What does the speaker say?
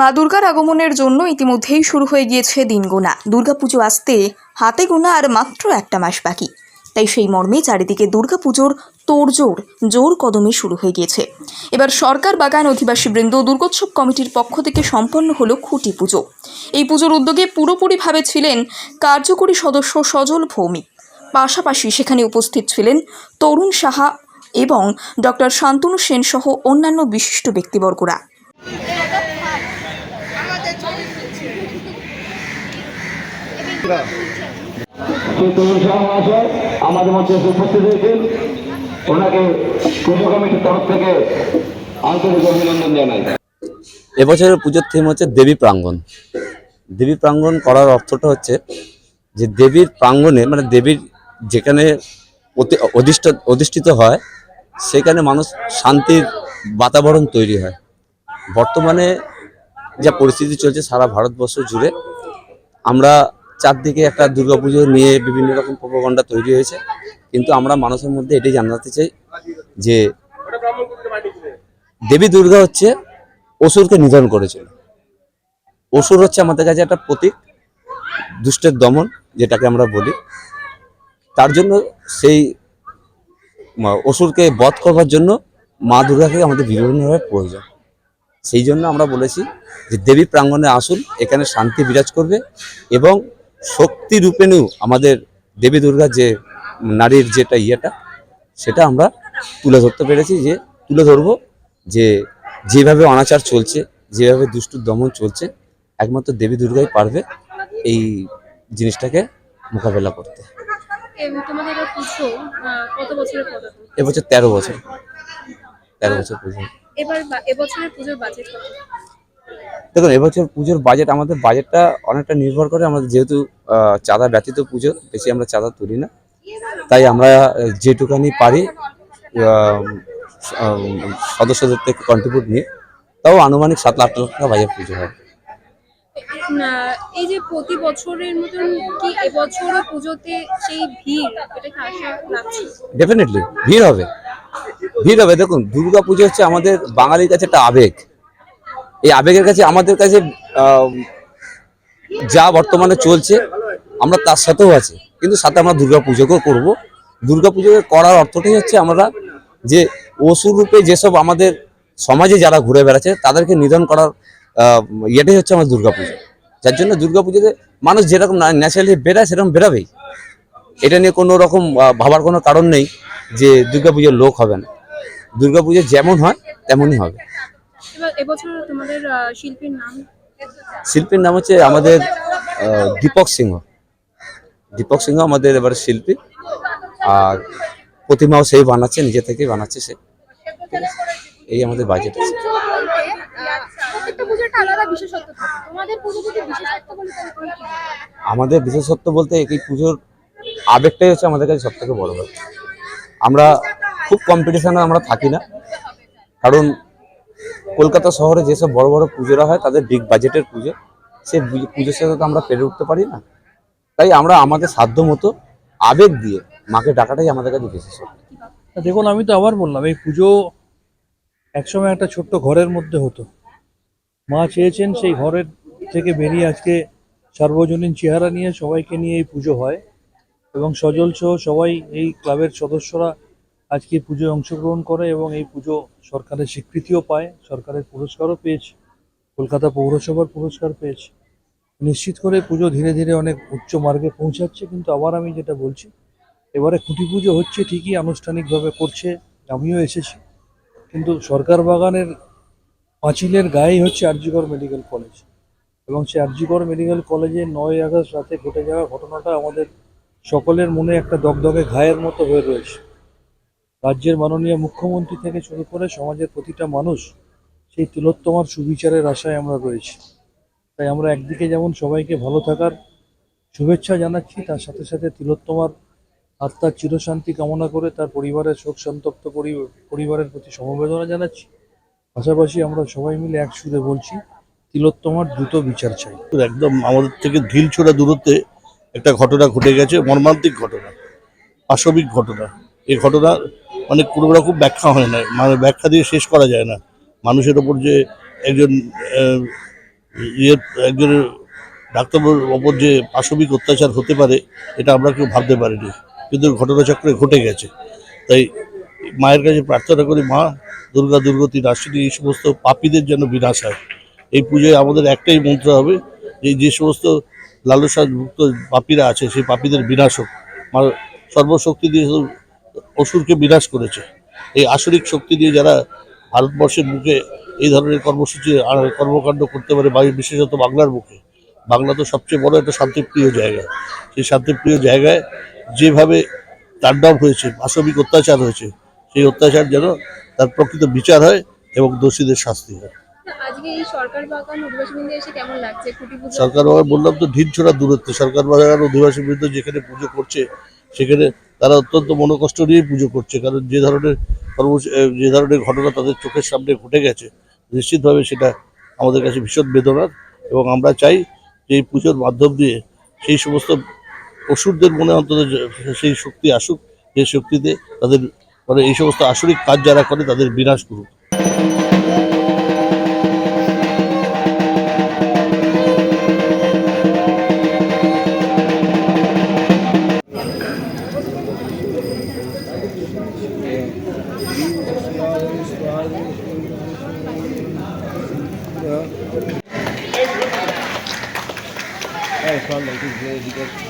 মা দুর্গার আগমনের জন্য ইতিমধ্যেই শুরু হয়ে গিয়েছে দিন গোনা দুর্গাপুজো আসতে হাতে গোনা আর মাত্র একটা মাস বাকি। তাই সেই মর্মে চারিদিকে দুর্গাপুজোর তোড়জোড়, জোর কদমে শুরু হয়ে গিয়েছে। এবার সরকার বাগান অধিবাসী বৃন্দ দুর্গোৎসব কমিটির পক্ষ থেকে সম্পন্ন হলো খুঁটি পুজো। এই পুজোর উদ্যোগে পুরোপুরিভাবে ছিলেন কার্যকরী সদস্য সজল ভৌমিক। পাশাপাশি সেখানে উপস্থিত ছিলেন তরুণ সাহা এবং ডক্টর শান্তনু সেন সহ অন্যান্য বিশিষ্ট ব্যক্তিবর্গরা সেই তরুণ সাহা মহাশয় আমাদের মধ্যে এসে উপস্থিত হয়েছেন। ওনাকে পুজো কমিটির তরফ থেকে আন্তরিক অভিনন্দন জানাই। এবছরের পুজোর থিম হচ্ছে দেবী প্রাঙ্গণ। দেবী প্রাঙ্গণ করার অর্থটা হচ্ছে যে দেবীর প্রাঙ্গণে মানে দেবীর যেখানে অতি- অধিষ্ঠ অধিষ্ঠিত হয় সেখানে মানুষ শান্তির বাতাবরণ তৈরি হয়। বর্তমানে যা পরিস্থিতি চলছে সারা ভারতবর্ষ জুড়ে আমরা চারদিকে একটা দুর্গাপুজো নিয়ে বিভিন্ন রকম প্রপাগণ্ডা তৈরি হয়েছে। কিন্তু আমরা মানুষের মধ্যে এটাই জানাতে চাই যে দেবী দুর্গা হচ্ছে অসুরকে নিধন করেছিল। অসুর হচ্ছে আমাদের কাছে একটা প্রতীক, দুষ্টের দমন যেটাকে আমরা বলি। তার জন্য সেই অসুরকে বধ করবার জন্য মা দুর্গাকে আমাদের বিভিন্নভাবে প্রয়োজন। সেই জন্য আমরা বলেছি যে দেবী প্রাঙ্গণে আসুন, এখানে শান্তি বিরাজ করবে এবং শক্তি রূপেণেও আমাদের দেবী দুর্গার যে নারীর যেটা ইয়েটা সেটা আমরা তুলে ধরতে পেরেছি যে তুলে ধরবো যে যেভাবে অনাচার চলছে যেভাবে দুষ্টুর দমন চলছে একমাত্র দেবী দুর্গাই পারবে এই জিনিসটাকে মোকাবেলা করতে। এবছর তেরো বছর। তেরো বছর পুজো। এবার এবছরের পুজোর বাজেট দেখুন এবছর পুজোর বাজেট আমাদের বাজেটটা অনেকটা নির্ভর করে আমাদের যেহেতু চাঁদা ব্যতীত পুজো বেশি আমরা চাঁদা তুলি না। তাই আমরা যেটুকানি পারি সদস্যদের থেকে কন্ট্রিবিউট নিয়ে তাও আনুমানিক সাত লাখ টাকা বাজেট পুজো হয়। এই যে প্রতি বছরের মতন কি এবছরও পুজোতে সেই ভিড় এটা আশা লাগছে? ডেফিনেটলি ভিড় হবে। ভিড় হবে। দেখুন দুর্গা পুজো হচ্ছে আমাদের বাঙালির কাছে একটা আবেগ। এই আবেগের কাছে আমাদের কাছে যা বর্তমানে চলছে, আমরা তার সাথেও আছি। কিন্তু সাথে আমরা দুর্গা পুজোকেও করব। দুর্গা পুজোকে করার অর্থটাই হচ্ছে আমরা যে অসুর রূপে যেসব আমাদের সমাজে যারা ঘুরে বেড়াচ্ছে, তাদেরকে নিধন করার ইয়েটাই হচ্ছে আমার দুর্গা পুজো যার জন্য দুর্গা পুজোতে মানুষ যেরকম ন্যাচারালি বেড়ায়, সেরকম বেরাবেই এটা নিয়ে কোনো রকম ভাবার কোনো কারণ নেই যে দুর্গাপুজোর লোক হবে না। দুর্গাপুজো যেমন হয়, তেমনই হবে। এবার এবছর তোমাদের শিল্পীর নাম? শিল্পীর নাম হচ্ছে আমাদের দীপক সিংহ। দীপক সিংহ আমাদের এবার শিল্পী। আর প্রতিমাও সেই বানাচ্ছে নিজে থেকেই বানাচ্ছে সে। এই আমাদের বাজেট আছে? আমাদের বিশেষত্ব বলতে এই পুজোর আবেগটাই হচ্ছে আমাদের কাছে সব থেকে বড় ব্যাপার। আমরা খুব কম্পিটিশনে আমরা থাকি না। কারণ কলকাতা শহরে যেসব বড় বড় পুজোরা হয়, তাদের বিগ বাজেটের পুজো। সে পুজোর সাথে তো আমরা পেরে উঠতে পারি না। তাই আমরা আমাদের সাধ্য মতো আবেগ দিয়ে মাকে ডাকাটাই আমাদের কাছে বিশেষ দেখুন, আমি তো আবার বললাম, এই পুজো একসময় একটা ছোট্ট ঘরের মধ্যে হতো। মা চেয়েছেন সেই ঘরের থেকে বেরিয়ে আজকে সার্বজনীন চেহারা নিয়ে সবাইকে নিয়ে এই পুজো হয় এবং সজল সহ সবাই এই ক্লাবের সদস্যরা আজকে পুজোয় অংশগ্রহণ করে এবং এই পুজো সরকারের স্বীকৃতিও পায়, সরকারের পুরস্কারও পেয়েছে, কলকাতা পৌরসভার পুরস্কার পেয়েছে। নিশ্চিত করে পুজো ধীরে ধীরে অনেক উচ্চ মার্গে পৌঁছাচ্ছে, কিন্তু আবার আমি যেটা বলছি, এবারে খুঁটি পুজো হচ্ছে ঠিকই আনুষ্ঠানিকভাবে করছে, আমিও এসেছি, কিন্তু সরকার বাগানের পাঁচিলের গায়েই হচ্ছে আরজিকর মেডিকেল কলেজ এবং সে আরজিকর মেডিকেল কলেজে নয় আগস্ট রাতে ঘটে যাওয়া ঘটনাটা আমাদের সকলের মনে একটা দগদগে ঘায়ের মতো হয়ে রয়েছে। রাজ্যের মাননীয় মুখ্যমন্ত্রী থেকে শুরু করে সমাজের প্রতিটা মানুষ সেই তিলোত্তমার সুবিচারের আশায় আমরা রয়েছি। তাই আমরা একদিকে যেমন সবাইকে ভালো থাকার শুভেচ্ছা জানাচ্ছি, তার সাথে সাথে তিলোত্তমার আত্মার চিরশান্তি কামনা করে তার পরিবারের শোক সন্তপ্ত পরি- পরিবারের প্রতি সমবেদনা জানাচ্ছি। পাশাপাশি আমরা সবাই মিলে এক সুরে বলছি, তিলোত্তমার দ্রুত বিচার চাই। একদম আমাদের থেকে ঢিল ছোড়া দূরত্বে একটা ঘটনা ঘটে গেছে, মর্মান্তিক ঘটনা, পাশবিক ঘটনা। এই ঘটনা মানে কোনো রকম ব্যাখ্যা হয় না। মানে ব্যাখ্যা দিয়ে শেষ করা যায় না। মানুষের ওপর যে একজন আহ, ইয়ের একজনের ডাক্তারের ওপর যে পাশবিক অত্যাচার হতে পারে এটা আমরা কেউ ভাবতে পারিনি। কিন্তু ঘটনাচক্রে ঘটে গেছে। তাই মায়ের কাছে প্রার্থনা করি মা দুর্গা দুর্গতি নাশিনী এই সমস্ত পাপীদের যেন বিনাশ হয়। এই পুজোয় আমাদের একটাই মন্ত্র হবে যে যে সমস্ত লালসা মুক্ত পাপীরা আছে সেই পাপীদের বিনাশ হোক। সর্বশক্তি দিয়ে অসুরকে বিনাশ করেছে। এই আসরিক শক্তি দিয়ে যারা ভারতবর্ষের মুখে এই ধরনের কর্মসূচি কর্মকাণ্ড করতে পারে বা বিশেষত বাংলার মুখে বাংলা তো সবচেয়ে বড় একটা শান্তিপ্রিয় জায়গা। সেই শান্তিপ্রিয় জায়গায় যেভাবে তাণ্ডব হয়েছে পাশবিক অত্যাচার হয়েছে সেই অত্যাচার যেন তার প্রকৃত বিচার হয় এবং দোষীদের শাস্তি হয়। সরকার বাগান বললাম তো ঢিল ছোড়া দূরত্বে সরকার বাগান অধিবাসী বৃন্দ যেখানে পুজো করছে সেখানে তারা অত্যন্ত মনোকষ্ট নিয়ে পুজো করছে, কারণ যে ধরনের যে ধরনের ঘটনা তাদের চোখের সামনে ঘটে গেছে, নিশ্চিতভাবে সেটা আমাদের কাছে ভীষণ বেদনার এবং আমরা চাই যে এই পুজোর মাধ্যম দিয়ে সেই সমস্ত অসুরদের মনে অন্তত সেই শক্তি আসুক সেই শক্তিতে তাদের মানে এই সমস্ত আসরিক কাজ যারা করে তাদের বিনাশ করুক। লাইটিং দিয়ে দিকে